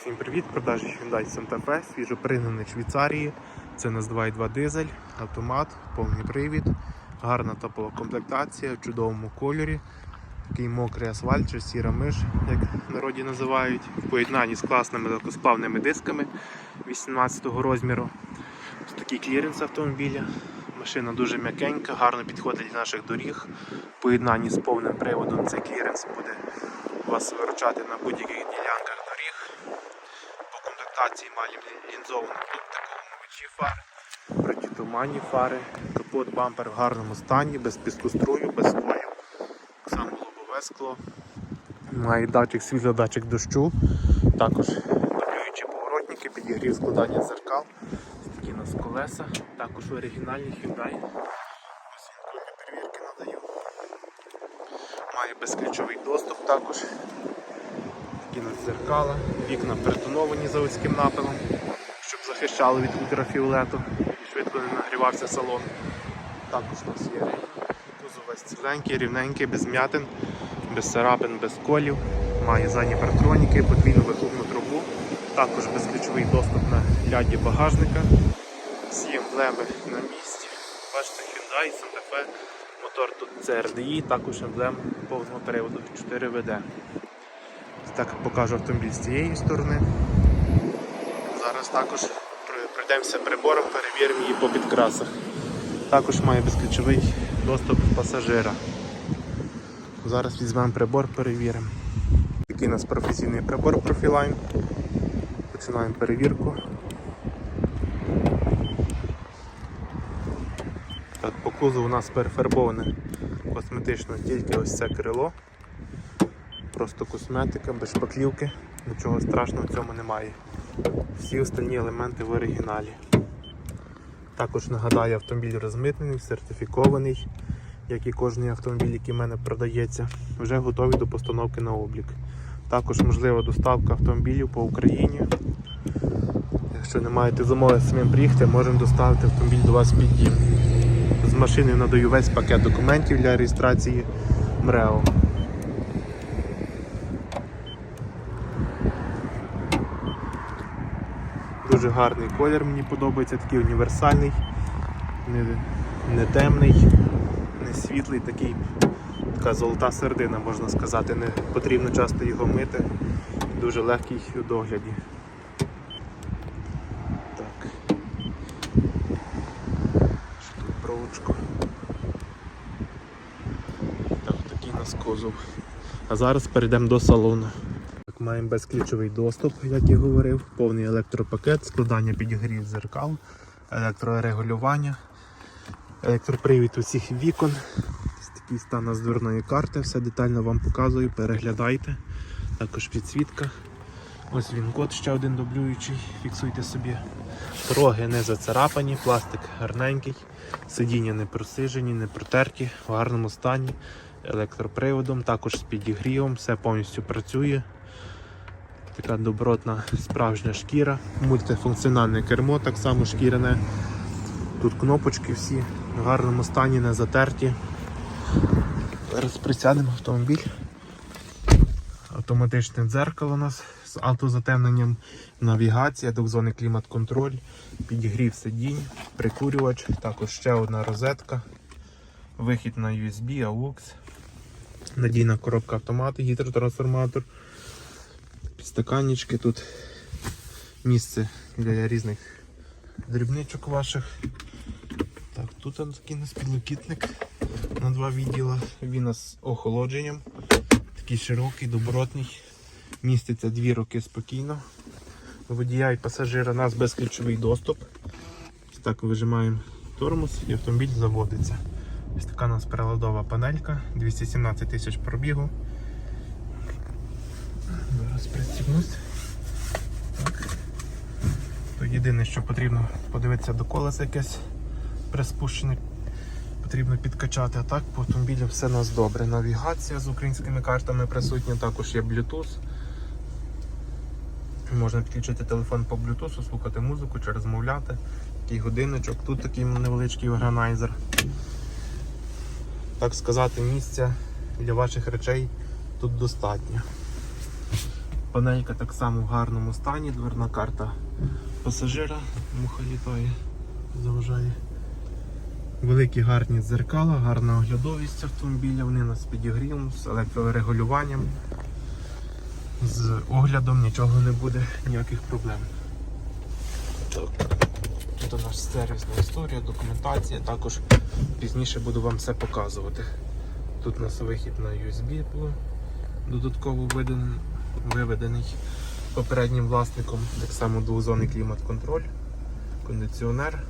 Всім привіт! Продажі Hyundai Santa Fe, свіжопригнаний в Швейцарії. Це нас 2.2 дизель, автомат, повний привід, гарна топова комплектація в чудовому кольорі. Такий мокрий асфальт чи сіра миш, як народі називають, в поєднанні з класними легкосплавними дисками 18 розміру. Ось такий кліренс автомобіля. Машина дуже м'якенька, гарно підходить для наших доріг. В поєднанні з повним приводом цей кліренс буде вас виручати на будь-яких ділянках комплектації маємо лінзовану оптику умивачі фар, протитуманні фари, капот бампер в гарному стані, без піскострую, без сколів. Так само лобове скло. Має датчик світло, датчик дощу, також дублюючі поворотники, підігрів складання зеркал. Такі у нас колеса, також оригінальні Hyundai. Для перевірки надаю. Має безключовий доступ також. Такі у нас зеркала, вікна перетоновані заводським напилом, щоб захищали від ультрафіолету і швидко не нагрівався салон. Також у нас є. Кузов весь ціленький, рівненький, без м'ятин, без царапин, без колів. Має задні парктроніки, подвійну вихлопну трубу, також безключовий доступ на ляді багажника. Всі емблеми на місці. Бачите, Hyundai, Santa Fe, мотор тут CRDI, також емблем повного приводу 4WD. Так покажу автомобіль з цієї сторони. Зараз також пройдемося прибором, перевіримо її по підкрасах. Також має безключовий доступ пасажира. Зараз візьмемо прибор, перевіримо. Такий у нас професійний прибор Profiline. Починаємо перевірку. Так, по кузову у нас перефарбоване косметично тільки ось це крило. Просто косметика, без шпаклівки, нічого страшного в цьому немає. Всі остальні елементи в оригіналі. Також нагадаю, автомобіль розмитнений, сертифікований, як і кожний автомобіль, який в мене продається, вже готовий до постановки на облік. Також можлива доставка автомобілів по Україні. Якщо не маєте замови самим приїхати, можемо доставити автомобіль до вас під дім. З машини надаю весь пакет документів для реєстрації МРЕО. Дуже гарний колір, мені подобається, такий універсальний, не, не темний, не світлий, такий, така золота середина, можна сказати. Не потрібно часто його мити. Дуже легкий у догляді. Так. Що тут проводочку? Так, такий нас козов. А зараз перейдемо до салону. Маємо безключовий доступ, як я говорив, повний електропакет, складання підігрів зеркал, електрорегулювання, електропривід усіх вікон. Такий стан нас карти, все детально вам показую, переглядайте. Також підсвітка. Ось він код ще один дублюючий, фіксуйте собі. Дороги не зацарапані, пластик гарненький, сидіння не просижені, не протерті, в гарному стані, електроприводом, також з підігрівом, все повністю працює. Така добротна справжня шкіра, мультифункціональне кермо, так само шкіряне. Тут кнопочки всі в гарному стані, не затерті. Зараз присядемо автомобіль. Автоматичне дзеркало у нас з автозатемненням, навігація, двохзонний клімат-контроль, підігрів сидінь, прикурювач, також ще одна розетка, вихід на USB, AUX, надійна коробка автомату, гідротрансформатор, підстаканнички, тут місце для різних дрібничок ваших. Так, тут такий нас підлокітник на два відділа. Він з охолодженням. Такий широкий, добротний. Міститься дві роки спокійно. Водія і пасажира у нас безключовий доступ. Так вижимаємо тормоз і автомобіль заводиться. Ось така у нас переладова панелька, 217 тисяч пробігу. Зараз пристібнусь. Так. То єдине, що потрібно подивитися до колеса якесь приспущене, потрібно підкачати. А так по автомобілю все у нас добре. Навігація з українськими картами присутня, також є Bluetooth. Можна підключити телефон по Bluetooth, слухати музику чи розмовляти. Такий годинничок, тут такий невеличкий органайзер. Так сказати, місця для ваших речей тут достатньо. Панелька так само в гарному стані, дверна карта пасажира, муха літає, заважає. Великі гарні дзеркала, гарна оглядовість автомобіля, вони нас з підігрівом, з електрорегулюванням. З оглядом нічого не буде, ніяких проблем. Так. Тут у нас сервісна історія, документація, також пізніше буду вам все показувати. Тут у нас вихід на USB додатково виданий, виведений попереднім власником. Так само двозонний клімат-контроль, кондиціонер.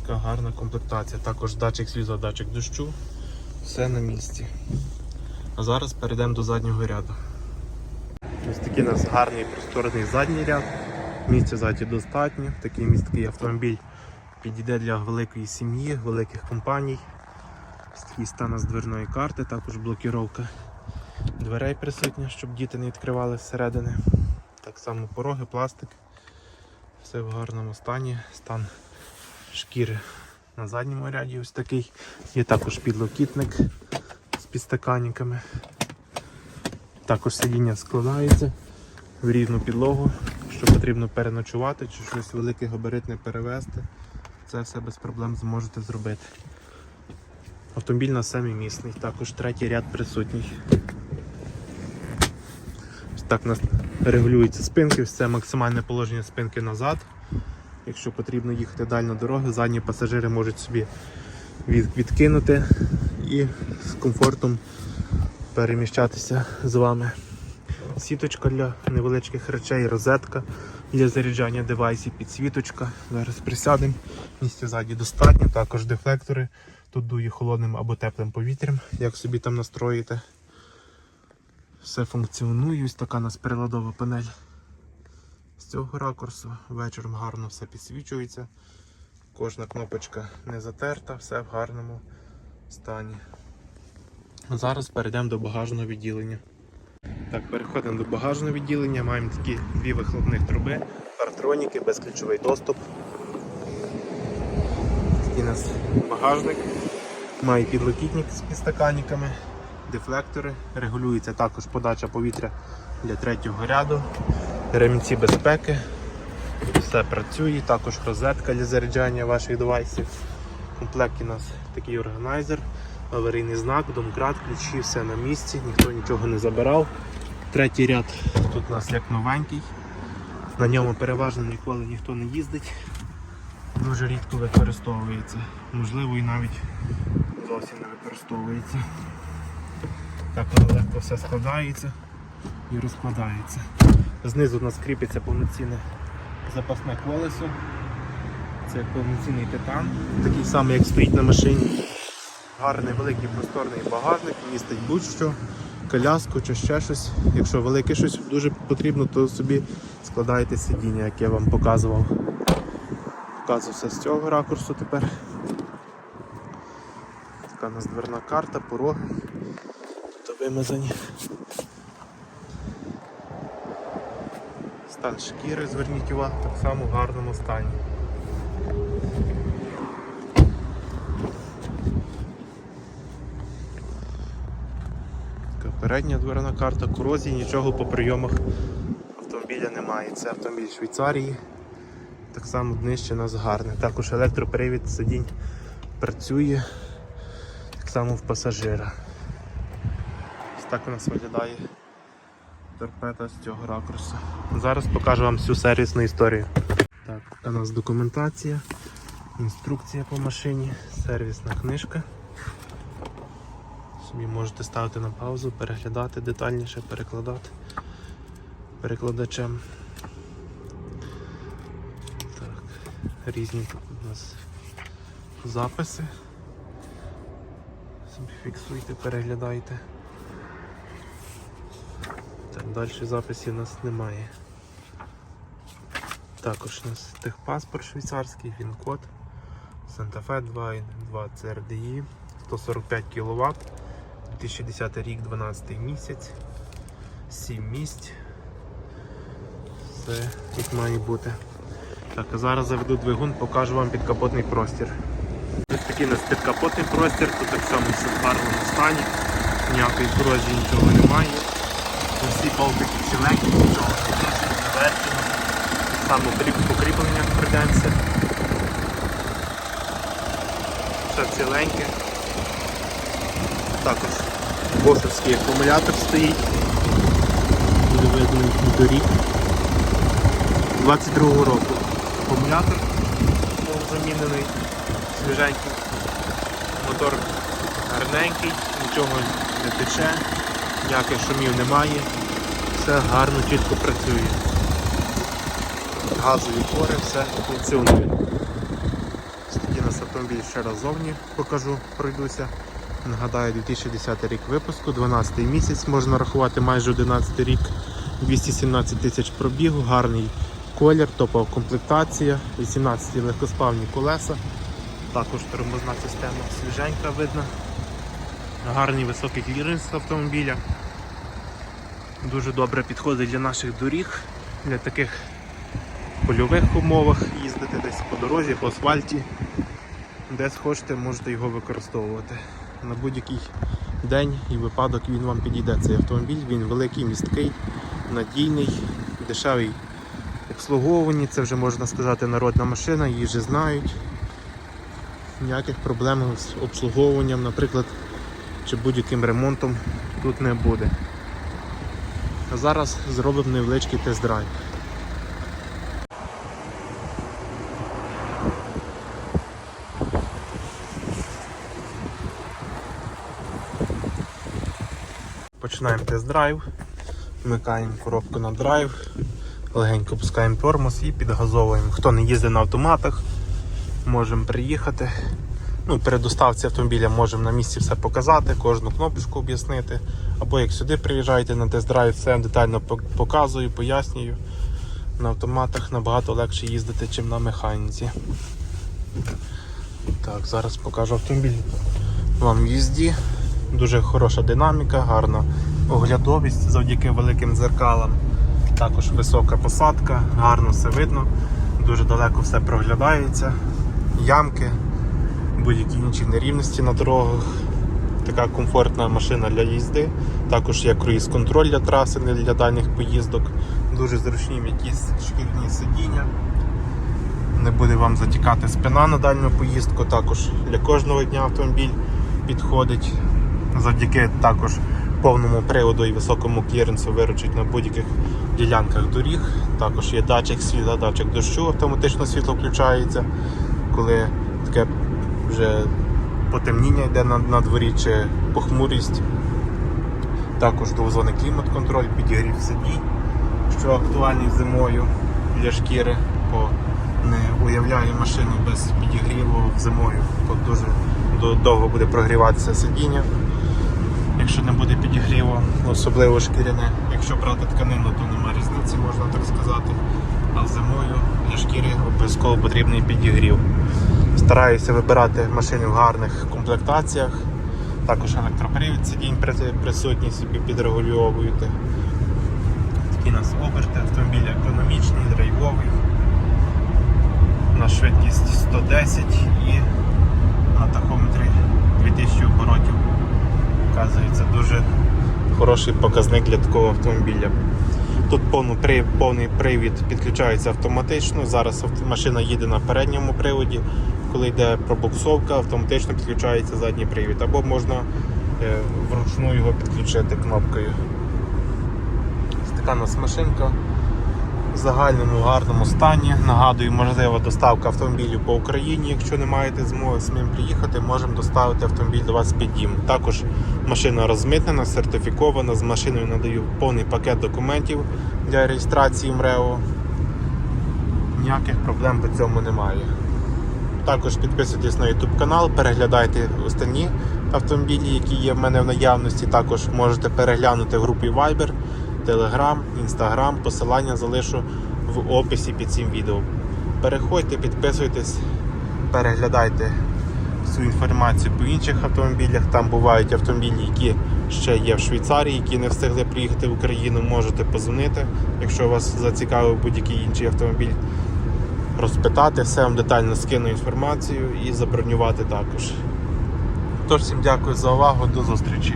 Така гарна комплектація. Також датчик слізу, датчик дощу. Все на місці. А зараз перейдемо до заднього ряду. Ось такий у нас гарний просторний задній ряд. Місця ззаді достатньо. Такий місткий автомобіль підійде для великої сім'ї, великих компаній. Ось такий стан з дверної карти, також блокіровка дверей присутня, щоб діти не відкривали зсередини. Так само пороги, пластик. Все в гарному стані. Стан шкіри на задньому ряді ось такий. Є також підлокітник з підстаканниками. Також сидіння складається в рівну підлогу, що потрібно переночувати чи щось велике габаритне перевезти. Це все без проблем зможете зробити. Автомобіль на семимісний, також третій ряд присутній. Так у нас регулюються спинки, це максимальне положення спинки назад. Якщо потрібно їхати далі на дороги, задні пасажири можуть собі від- відкинути і з комфортом переміщатися з вами. Сіточка для невеличких речей, розетка для заряджання девайсів, підсвіточка. Зараз присядемо. Місця ззаді достатньо, також дефлектори. Тут дує холодним або теплим повітрям, як собі там настроїте. Все функціонує, ось така у нас приладова панель. З цього ракурсу вечором гарно все підсвічується. Кожна кнопочка не затерта, все в гарному стані. Зараз перейдемо до багажного відділення. Так, переходимо до багажного відділення. Маємо такі дві вихлопних труби, партроніки, безключовий доступ. Такий у нас багажник. Має підлокітник з підстаканниками, дефлектори. Регулюється також подача повітря для третього ряду, ремінці безпеки. Все працює, також розетка для заряджання ваших девайсів. В комплекті у нас такий органайзер, аварійний знак, домкрат, ключі, все на місці, ніхто нічого не забирав. Третій ряд тут у нас як новенький. На ньому переважно ніколи ніхто не їздить. Дуже рідко використовується. Можливо і навіть зовсім не використовується. Так воно легко все складається і розкладається. Знизу у нас кріпиться повноцінне запасне колесо. Це повноцінний титан, такий самий, як стоїть на машині. Гарний великий просторний багажник, містить будь-що, коляску чи ще щось. Якщо велике щось дуже потрібно, то собі складаєте сидіння, як я вам показував. Показую все з цього ракурсу тепер. Така у нас дверна карта, пороги. Вимазані. Стан шкіри, зверніть увагу, так само в гарному стані. Така передня дверна карта, корозії, нічого по прийомах автомобіля немає. Це автомобіль Швейцарії. Так само днище у нас гарне. Також електропривід сидінь працює. Так само в пасажира. Так у нас виглядає торпеда з цього ракурсу. Зараз покажу вам всю сервісну історію. Так, у нас документація, інструкція по машині, сервісна книжка. Собі можете ставити на паузу, переглядати детальніше, перекладати перекладачем. Так, різні тут у нас записи. Собі фіксуйте, переглядайте. Так, далі записів у нас немає. Також у нас техпаспорт швейцарський, він-код, Fe 2.2 CRDI, 145 кВт, 2010 рік, 12 місяць, 7 місць. Все як має бути. Так, а зараз заведу двигун, покажу вам підкапотний простір. Ось такий у нас підкапотний простір, тут так само все в гарному стані, ніякої корозії нічого немає. Усі болтики ціленькі, нічого не тішить, не верчено. Саме покріплення придеться. Все ціленьке. Також бошевський акумулятор стоїть. Буде видно доріг. 22 року акумулятор був замінений, свіженький. Мотор гарненький, нічого не тече, ніяких шумів немає. Все гарно, чітко працює. Газові пори, все функціонує. Тоді нас автомобіль ще раз зовні покажу, пройдуся. Нагадаю, 2010 рік випуску, 12 місяць, можна рахувати майже 11 рік, 217 тисяч пробігу, гарний колір, топова комплектація, 18 легкосплавні колеса, також тормозна система свіженька видно. Гарний високий кліренс автомобіля. Дуже добре підходить для наших доріг, для таких польових умовах їздити десь по дорозі, по асфальті. Де схочете, можете його використовувати. На будь-який день і випадок він вам підійде. Цей автомобіль, він великий, місткий, надійний, дешевий в обслуговуванні. Це вже можна сказати народна машина, її вже знають. Ніяких проблем з обслуговуванням, наприклад, чи будь-яким ремонтом тут не буде. А зараз зробимо невеличкий тест-драйв. Починаємо тест-драйв, вмикаємо коробку на драйв, легенько пускаємо тормоз і підгазовуємо. Хто не їздить на автоматах, можемо приїхати. Ну, при доставці автомобіля можемо на місці все показати, кожну кнопочку об'яснити. Або як сюди приїжджаєте на тест-драйв, все детально показую, пояснюю. На автоматах набагато легше їздити, ніж на механіці. Так, зараз покажу автомобіль вам в їзді. Дуже хороша динаміка, гарна оглядовість завдяки великим дзеркалам. Також висока посадка, гарно все видно, дуже далеко все проглядається, ямки, будь-які інші нерівності на дорогах. Така комфортна машина для їзди. Також є круїз-контроль для траси, не для дальніх поїздок. Дуже зручні якісь шкірні сидіння. Не буде вам затікати спина на дальню поїздку. Також для кожного дня автомобіль підходить. Завдяки також повному приводу і високому кліренсу виручить на будь-яких ділянках доріг. Також є датчик світла, датчик дощу, автоматично світло включається, коли таке вже потемніння йде на, на дворі чи похмурість. Також двозонний клімат-контроль, підігрів сидінь, що актуальний зимою для шкіри, бо не уявляю машину без підігріву зимою, бо дуже довго буде прогріватися сидіння. Якщо не буде підігріву, особливо шкіряне. Якщо брати тканину, то нема різниці, можна так сказати. А зимою для шкіри обов'язково потрібний підігрів. Стараюся вибирати машини в гарних комплектаціях. Також електропривід сидінь при- присутній, собі підрегульовуєте. Такі у нас оберти, автомобіль економічний, драйвовий. На швидкість 110 і на тахометрі 2000 оборотів. Вказується дуже хороший показник для такого автомобіля. Тут повний привід підключається автоматично. Зараз машина їде на передньому приводі. Коли йде пробуксовка, автоматично підключається задній привід. Або можна е, вручну його підключити кнопкою. Така нас машинка в загальному гарному стані. Нагадую, можлива доставка автомобілів по Україні. Якщо не маєте змоги самим приїхати, можемо доставити автомобіль до вас під дім. Також машина розмитнена, сертифікована. З машиною надаю повний пакет документів для реєстрації МРЕО. Ніяких проблем по цьому немає. Також підписуйтесь на YouTube канал, переглядайте останні автомобілі, які є в мене в наявності. Також можете переглянути в групі Viber, Telegram, Instagram. Посилання залишу в описі під цим відео. Переходьте, підписуйтесь, переглядайте всю інформацію по інших автомобілях. Там бувають автомобілі, які ще є в Швейцарії, які не встигли приїхати в Україну. Можете позвонити, якщо вас зацікавив будь-який інший автомобіль розпитати, все вам детально скину інформацію і забронювати також. Тож всім дякую за увагу, до зустрічі.